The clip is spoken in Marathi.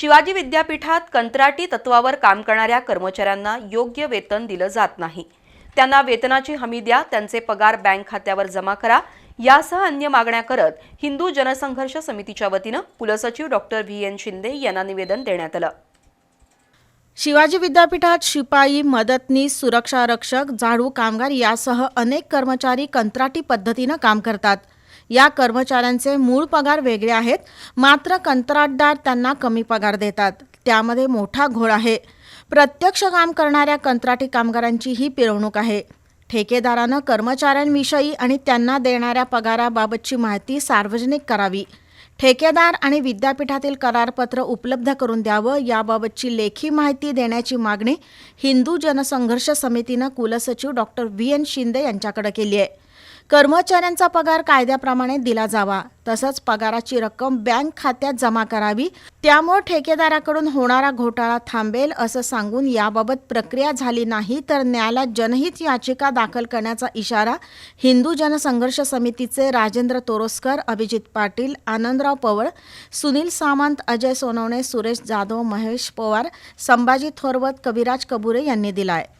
शिवाजी विद्यापीठात कंत्राटी तत्वावर काम करणाऱ्या कर्मचाऱ्यांना योग्य वेतन दिलं जात नाही. त्यांना वेतनाची हमी द्या त्यांचे पगार बँक खात्यावर जमा करा यासह अन्य मागण्या करत हिंदू जनसंघर्ष समितीच्या वतीनं कुलसचिव डॉक्टर व्ही एन शिंदे यांना निवेदन देण्यात आलं. शिवाजी विद्यापीठात शिपाई मदतनीस सुरक्षा रक्षक झाडू कामगार यासह अनेक कर्मचारी कंत्राटी पद्धतीनं काम करतात. या कर्मचाऱ्यांचे मूळ पगार वेगळे आहेत मात्र कंत्राटदार त्यांना कमी पगार देतात. त्यामध्ये मोठा घोळ आहे. प्रत्यक्ष काम करणाऱ्या कंत्राटी कामगारांची ही पिरवणूक आहे. ठेकेदारानं कर्मचाऱ्यांविषयी आणि त्यांना देणाऱ्या पगाराबाबतची माहिती सार्वजनिक करावी. ठेकेदार आणि विद्यापीठातील करारपत्र उपलब्ध करून द्यावं याबाबतची लेखी माहिती देण्याची मागणी हिंदू जनसंघर्ष समितीनं कुलसचिव डॉक्टर व्ही एन शिंदे यांच्याकडे केली आहे. कर्मचाऱ्यांचा पगार कायद्याप्रमाणे दिला जावा. तसंच पगाराची रक्कम बँक खात्यात जमा करावी. त्यामुळे ठेकेदाराकडून होणारा घोटाळा थांबेल असं सांगून याबाबत प्रक्रिया झाली नाही तर न्यायालयात जनहित याचिका दाखल करण्याचा इशारा हिंदू जनसंघर्ष समितीचे राजेंद्र तोरोस्कर अभिजित पाटील आनंदराव पवळ सुनील सामंत अजय सोनवणे सुरेश जाधव महेश पवार संभाजी थोरवत कविराज कबुरे यांनी दिला आहे